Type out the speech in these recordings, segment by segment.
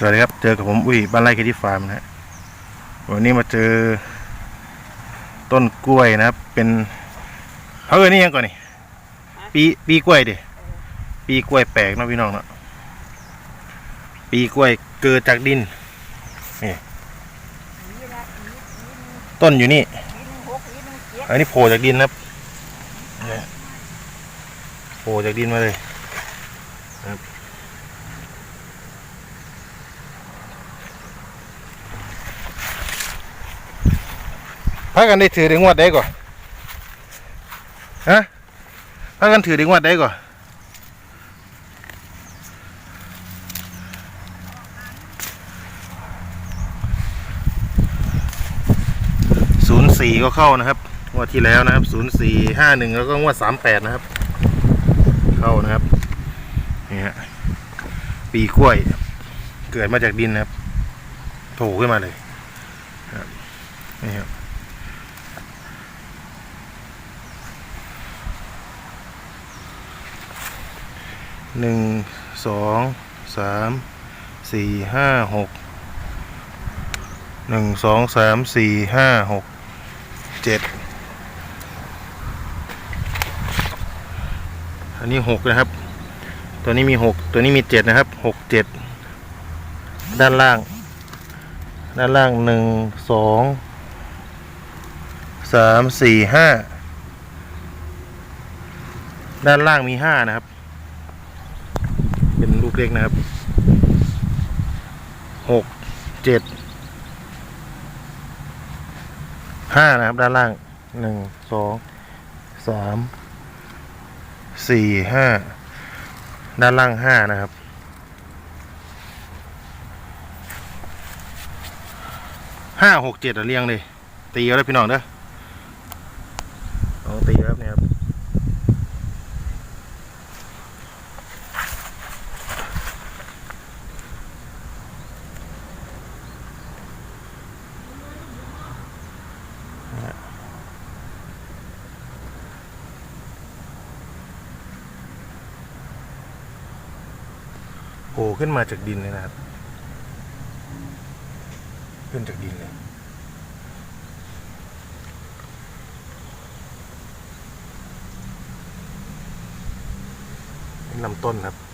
สวัสดีครับ เจอกับผมอุ้ยบ้านไร่เคที่ฟาร์มนะฮะวันนี้มาเจอ ต้นกล้วยนะครับ เป็นเขาเอ่ยนี่ยังก่อนนี่ปีปีกล้วยดิปีกล้วยแปลกเนาะพี่น้องเนาะปีกล้วยเกิดจากดินนี่ต้นอยู่นี่ อันนี้โผล่จากดินนะครับเนี่ยโผล่จากดินมาเลยนะครับ พากันได้ถือได้งวดได้ก่อนฮะพากันถือได้งวดได้ก่อนศูนย์สี่ก็เข้านะครับงวดที่แล้วนะครับศูนย์สี่ห้าหนึ่งแล้วก็งวดสามแปดนะครับ เข้านะครับนี่ฮะปีกล้วย เกิดมาจากดินนะครับโผล่ขึ้นมาเลยครับนี่ครับ หนึ่งสองสามสี่ห้าหกหนึ่งสองสามสี่ห้าหกเจ็ดอันนี้หกนะครับ ตัวนี้มีหกตัวนี้มีเจ็ดนะครับหกเจ็ดด้านล่าง ด้านล่างหนึ่งสองสามสี่ห้าด้านล่างมีห้านะครับ เป็นลูกเล็กนะครับหกเจ็ดห้านะครับ ด้านล่างหนึ่งสองสามสี่ห้าด้านล่างห้านะครับห้าหกเจ็ดเรียงเลย ตีเอาแล้พี่น้องเด้อเอาตีแล้วเนี่ยครับโผล่ขึ้นมาจากดินเลยนะครับ ขึ้นจากดินเลยลำต้นครับ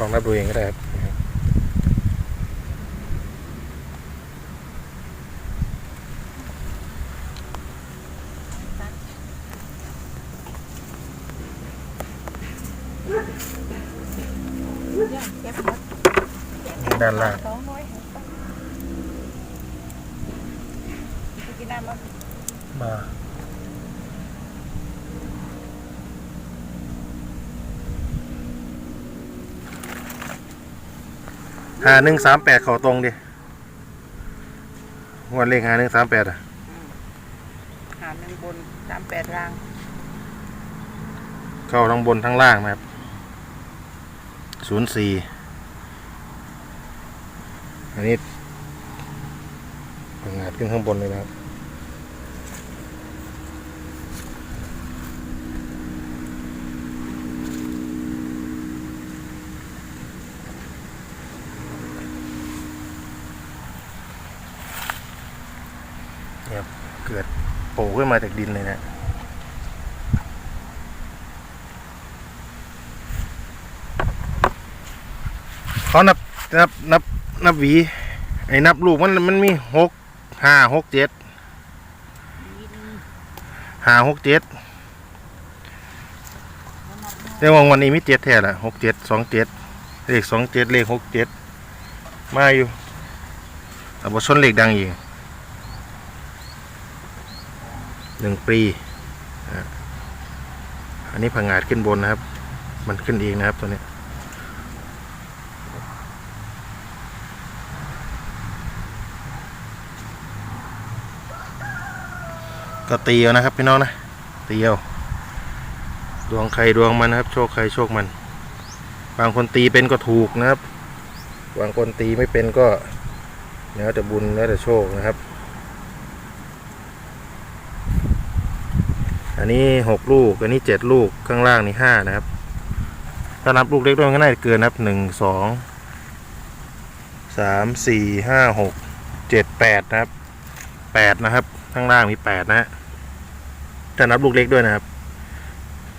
ลองนับดูเองก็ได้ครับด้านล่างมา หาหนึ่งสามแปดเขาตรงดิงวันเลขหาหนึ่งสามแปดอะหาหนึ่งบนสามแปดราง เข้าทั้งบนทั้งล่างนะครับศูนย์สี่อันนี้พังงาดขึ้นข้างบนเลยนะครับ เนี่ยเกิดโผล่ขึ้นมาจากดินเลยนะเขานับนับนับนับหวี ไอ้นับลูกมันมันมีหกห้าหกเจ็ดห้าหกเจ็ดแต่ว่าวันนี้มีเจ็ดแท้ละหกเจ็ดสองเจ็ดเลขสองเจ็ดเลขหกเจ็ดมาอยู่แต่บทชนเลขดังอีก หนึ่งปีอันนี้ผงาดขึ้นบนนะครับ มันขึ้นเองนะครับตัวนี้ก็ตีเอานะครับพี่น้องนะเตีเอาดวงใครดวงมันนะครับ โชคใครโชคมัน บางคนตีเป็นก็ถูกนะครับ บางคนตีไม่เป็นก็แล้วแต่บุญแล้วแต่โชคนะครับ นนี้หกลูก อันนี้เจ็ดลูก ข้างล่างนี่ห้านะครับ ถ้านับลูกเล็กด้วยก็น่าจะเกินนะครับหนึ่งสองสามสี่ห้าหกเจ็ดแปดนะครับแปดนะครับ ข้างล่างมีแปดนะฮะถ้านับลูกเล็กด้วยนะครับ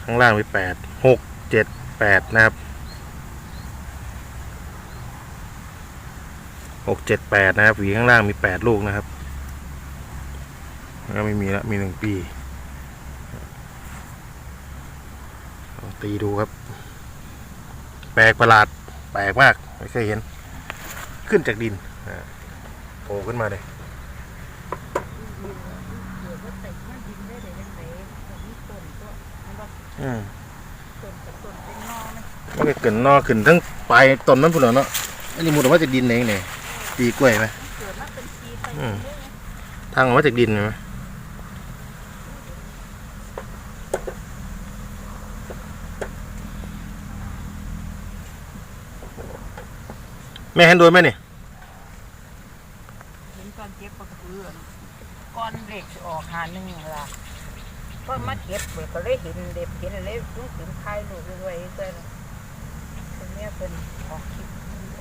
ข้างล่างมีแปดหกเจ็ดแปดนะครับหกเจ็ดแปดนะครับหวีข้างล่างมีแปดลูกนะครับ แล้วไม่มีละมีหนึ่งปีลอง ตีดูครับ แปลกประหลาด แปลกมาก ไม่เคยเห็น ขึ้นจากดินโผล่ขึ้นมาเลยอืมมันก็เกินนอขึ้นทั้งปลายต้นนั้นพุ่นแล้วเนาะอันนี้มุดออกมาจากดินเองเนี่ยปีกล้วยไหมอืมทางออกมาจากดินไหม แม่เห็นโดนไหมเนี่ยเห็นตอนเก็บปลากระเพื่อนก้อนเหล็กสิออกหาหนึ่งละก็มาเก็บเปิดก็เลยเห็นเด็บเห็นอะไรลุงถึงไทยลูกด้วยเพื่อนคนเนี้ยเป็นออกคลิป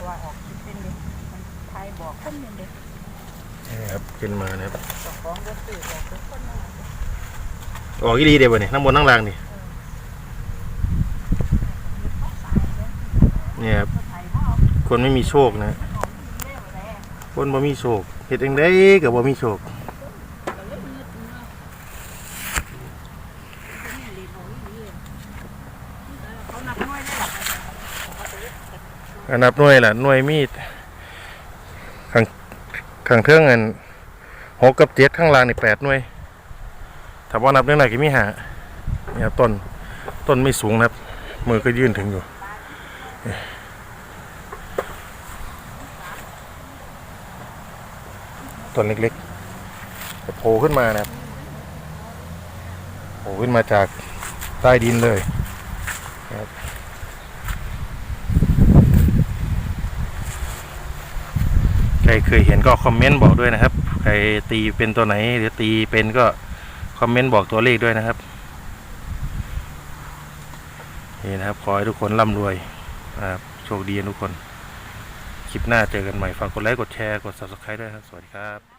ว่าออกคลิปเป็นเด็กมันไทยบอกคนเป็นเด็กนี่ครับขึ้นมานะครับเจ้าของรถสื่อบอกทุกคนว่าออกอีดีเดี๋ยวบ่เนี่ยทั้งบนทั้งล่างนี่เนี่ยครับ คนไม่มีโชคนะ คนบ่มีโชคเฮ็ดจังได้ก็บ่มีโชคนับน้อยได้หรออันนับหน่วยล่ะหน่วยมีดข้างข้างเทิงอันหกกับเจ็ดข้างล่างนี่แปดหน่วยถ้าว่านับเรื่องไหนก็มีหาเนี่ยครับต้นต้นไม่สูงนะครับ มือก็ยื่นถึงอยู่ ต้นเล็กๆจะโผล่ขึ้นมานะครับโผล่ขึ้นมาจากใต้ดินเลยใครเคยเห็นก็คอมเมนต์บอกด้วยนะครับ ใครตีเป็นตัวไหนหรือตีเป็นก็คอมเมนต์บอกตัวเลขด้วยนะครับนี่นะครับขอให้ทุกคนร่ำรวยนะครับโชคดีทุกคน ลิปหน้าเจอกันใหม่ ฝากกดไลค์ กดแชร์ กด subscribe ด้วยครับ สวัสดีครับ